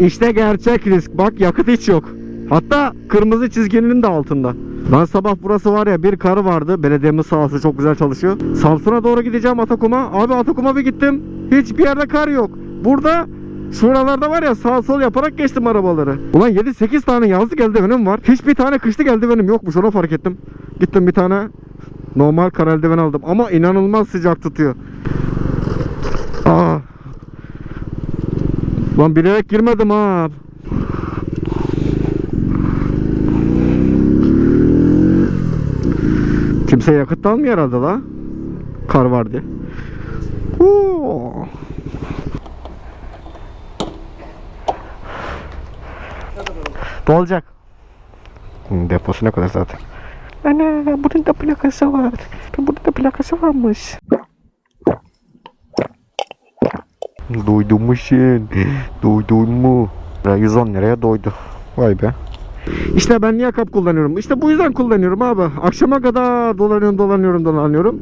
İşte gerçek risk. Bak yakıt hiç yok. Hatta kırmızı çizginin de altında. Ben sabah burası var ya bir karı vardı. Belediyemiz olsun çok güzel çalışıyor. Samsun'a doğru gideceğim Atakum'a. Abi Atakum'a bir gittim. Hiçbir yerde kar yok. Burada şuralarda var ya sağ sol yaparak geçtim arabaları. Ulan 7-8 tane yazlık eldivenim var. Hiçbir tane kışlık eldivenim yokmuş onu fark ettim. Gittim bir tane normal kar eldiven aldım. Ama inanılmaz sıcak tutuyor. Aa. Lan bilerek girmedim ha. Kimse yakıt almıyor herhalde la. Kar var diye. Oo. Dolacak. Deposu ne kadar zaten. Ana bunun da plakası var. Bunun da plakası varmış. Duydun mu sen? Duydun mu? 110 liraya doydu. Vay be. İşte ben niye kap kullanıyorum? İşte bu yüzden kullanıyorum abi. Akşama kadar dolanıyorum, dolanıyorum, dolanıyorum.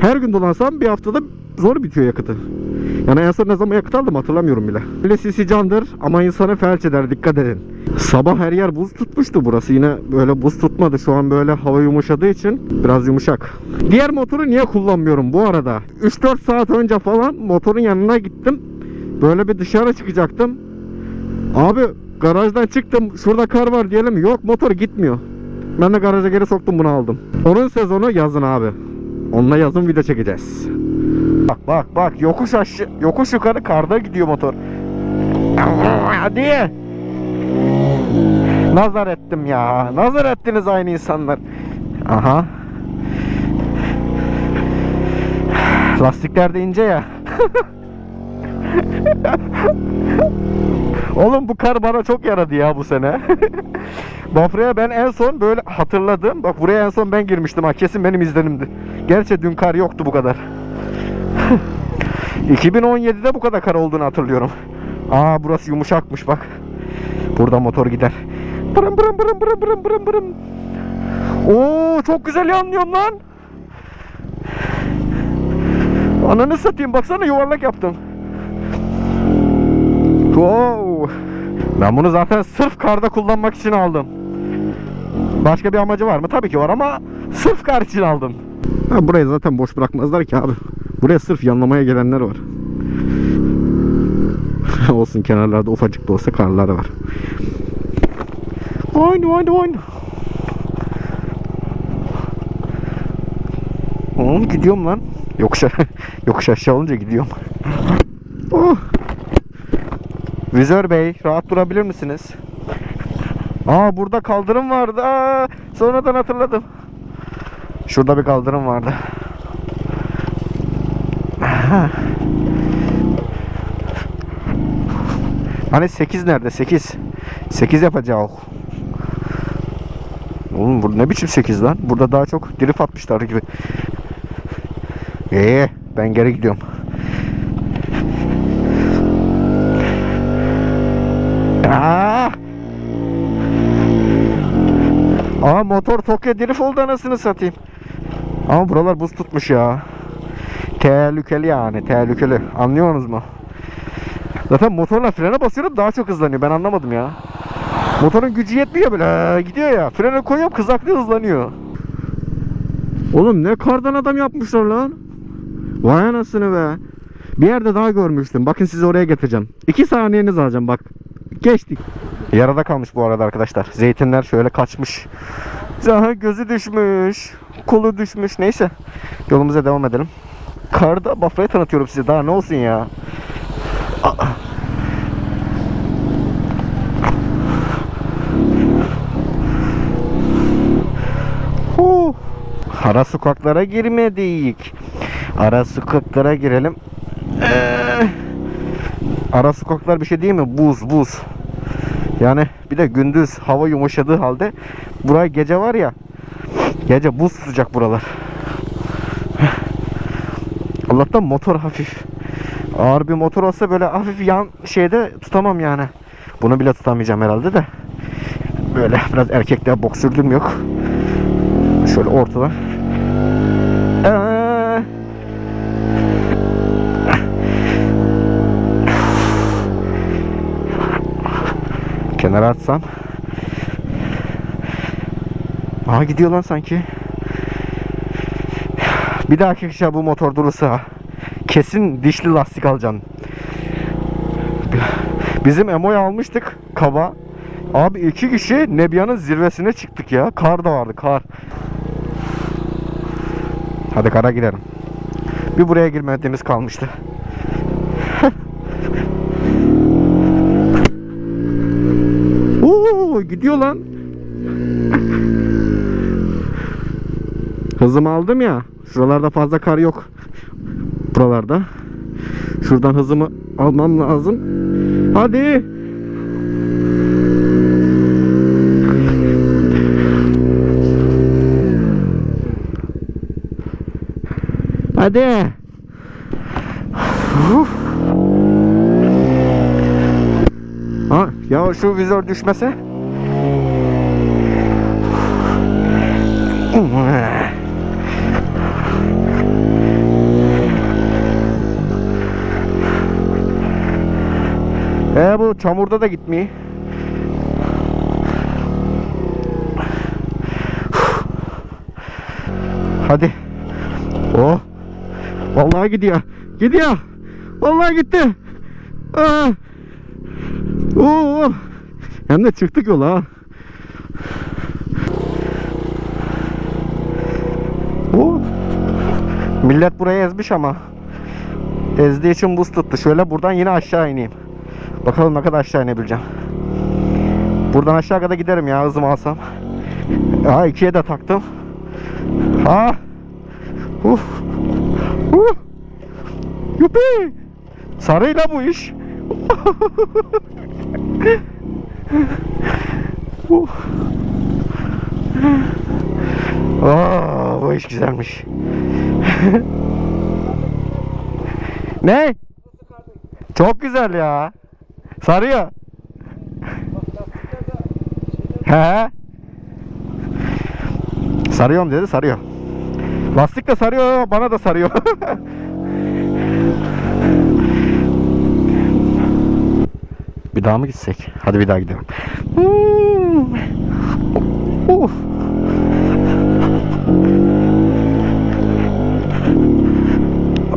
Her gün dolansam bir haftada zor bitiyor yakıtı. Yani en son ne zaman yakıt aldım hatırlamıyorum bile. Öyle sisi candır ama insanı felç eder dikkat edin. Sabah her yer buz tutmuştu burası yine böyle buz tutmadı. Şu an böyle hava yumuşadığı için biraz yumuşak. Diğer motoru niye kullanmıyorum bu arada? 3-4 saat önce falan motorun yanına gittim. Böyle bir dışarı çıkacaktım. Abi garajdan çıktım şurada kar var diyelim yok motor gitmiyor. Ben de garaja geri soktum bunu aldım. Onun sezonu yazın abi. Onunla yazın video çekeceğiz. Bak bak bak yokuş aşağı yokuş yukarı karda gidiyor motor. Hadi. Nazar ettim ya. Nazar ettiniz aynı insanlar. Aha. Lastikler de ince ya. Oğlum bu kar bana çok yaradı ya bu sene. Bafra'ya ben en son böyle hatırladım. Bak buraya en son ben girmiştim ha. Kesin benim izlenimdi. Gerçi dün kar yoktu bu kadar. 2017'de bu kadar kar olduğunu hatırlıyorum. Aa burası yumuşakmış bak. Burada motor gider. Bırım bırım bırım bırım bırım bırım bırım. Oo çok güzel yanlıyorsun lan. Ananı satayım baksana yuvarlak yaptım. Wow. Ben bunu zaten sırf karda kullanmak için aldım. Başka bir amacı var mı? Tabii ki var ama sırf kar için aldım. Ha, burayı zaten boş bırakmazlar ki abi. Buraya sırf yanlamaya gelenler var. Olsun kenarlarda ufacık da olsa karlar var. Oyna oyna oyna. Oğlum gidiyorum lan. Yokuş, yokuş aşağı olunca gidiyorum. Oh. Vizör Bey rahat durabilir misiniz? Aa burada kaldırım vardı. Aa, sonradan hatırladım. Şurada bir kaldırım vardı. Aha. Hani 8 nerede? 8. 8 yapacağız. Oğlum bu ne biçim 8 lan? Burada daha çok drift atmışlar gibi. Ee, ben geri gidiyorum. Aa! Aa motor Tokyo drift oldu anasını satayım. Ama buralar buz tutmuş ya. Tehlikeli yani tehlikeli. Anlıyorsunuz mu? Zaten motorla frene basıyorum daha çok hızlanıyor. Ben anlamadım ya. Motorun gücü yetmiyor böyle ee, gidiyor ya. Frene koyuyorum kızaklı hızlanıyor. Oğlum ne kardan adam yapmışlar lan. Vay anasını be. Bir yerde daha görmüştüm. Bakın sizi oraya getireceğim. 2 saniyeniz alacağım bak. Geçtik. Yarada kalmış bu arada arkadaşlar. Zeytinler şöyle kaçmış. Daha gözü düşmüş. Kolu düşmüş. Neyse. Yolumuza devam edelim. Karda Bafra'yı tanıtıyorum size. Daha ne olsun ya. Aa. Ara sokaklara girmedik. Ara sokaklara girelim. Ee, ara sokaklar bir şey değil mi? Buz buz. Yani bir de gündüz hava yumuşadığı halde buraya gece var ya gece buz sıcak buralar. Allah'tan motor hafif. Ağır bir motor olsa böyle hafif yan şeyde tutamam yani. Bunu bile tutamayacağım herhalde de. Böyle biraz erkekler boksürdüm yok. Şöyle ortada. Ee, Kenara atsam. Aha gidiyor lan sanki. Bir dahaki kışa bu motor durursa kesin dişli lastik alacaksın. Bizim Emo'yu almıştık kaba. Abi iki kişi Nebia'nın zirvesine çıktık ya. Kar da vardı kar. Hadi kara girelim. Bir buraya girmediğimiz kalmıştı. Oo gidiyor lan. Hızımı aldım ya. Şuralarda fazla kar yok. Buralarda. Şuradan hızımı almam lazım. Hadi. Hadi. Uf. Ha, ya şu vizör düşmese. E bu çamurda da gitmiyor. Hadi. Oh. Vallahi gidiyor. Gidiyor. Vallahi gitti. Aa. Oo. Hem de çıktık yola ha. Oo. Millet burayı ezmiş ama. Ezdiği için buz tuttu. Şöyle buradan yine aşağı ineyim. Bakalım ne kadar aşağı inebileceğim. Buradan aşağı kadar giderim ya hızımı alsam. Ha ikiye de taktım. Ha. Uf. Uh. Yupi. Sarıyla bu iş. uh. Aa, bu iş güzelmiş. ne? Çok güzel ya. Sarıyor. He. Sarıyorum dedi sarıyor. Lastik de sarıyor bana da sarıyor. bir daha mı gitsek? Hadi bir daha gidelim. Uf.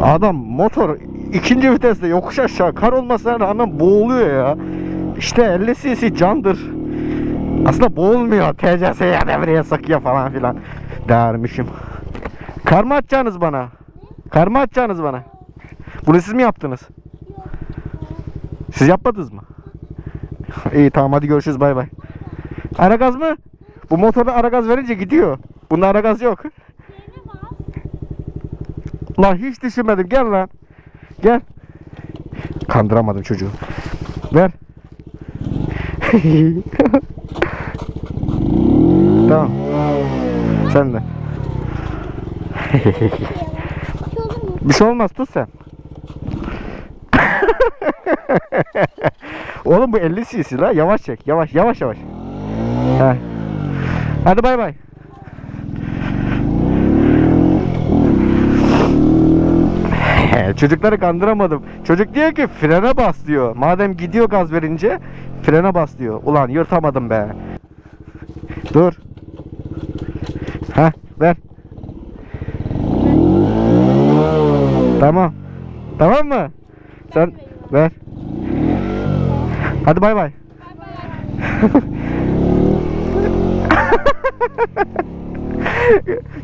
Adam motor ikinci viteste yokuş aşağı kar olmasına rağmen boğuluyor ya. İşte 50 cc candır. Aslında boğulmuyor. TCS'ye devreye sakıyor falan filan dermişim. Kar mı atacaksınız bana? Kar mı atacaksınız bana? Bunu siz mi yaptınız? Siz yapmadınız mı? İyi tamam hadi görüşürüz bay bay. Ara gaz mı? Bu motorda ara gaz verince gidiyor. Bunda ara gaz yok. Lan hiç düşünmedim gel lan. Gel. Kandıramadım çocuğu. Ver. tamam. Sen de. Bir şey olmaz tut sen. Oğlum bu 50 cc la yavaş çek yavaş yavaş yavaş. He. Hadi bay bay. Çocukları kandıramadım. Çocuk diyor ki frene bas diyor. Madem gidiyor gaz verince frene bas diyor. Ulan yırtamadım be. Dur. Ha ver. Tamam. Tamam mı? Sen ver. Hadi bay bay.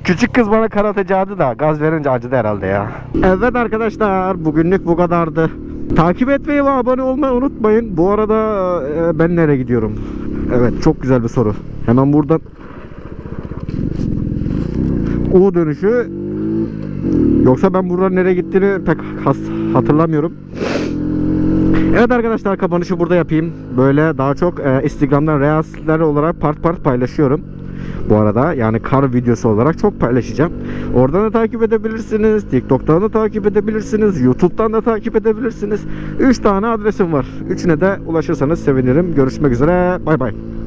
Küçük kız bana kar atacaktı da gaz verince acıdı herhalde ya. Evet arkadaşlar bugünlük bu kadardı. Takip etmeyi ve abone olmayı unutmayın. Bu arada e, ben nereye gidiyorum? Evet çok güzel bir soru. Hemen buradan U dönüşü Yoksa ben buradan nereye gittiğini pek hatırlamıyorum. Evet arkadaşlar kapanışı burada yapayım. Böyle daha çok e, Instagram'dan reelsler olarak part part paylaşıyorum. Bu arada yani kar videosu olarak çok paylaşacağım. Oradan da takip edebilirsiniz. TikTok'tan da takip edebilirsiniz. YouTube'dan da takip edebilirsiniz. 3 tane adresim var. Üçüne de ulaşırsanız sevinirim. Görüşmek üzere. Bay bay.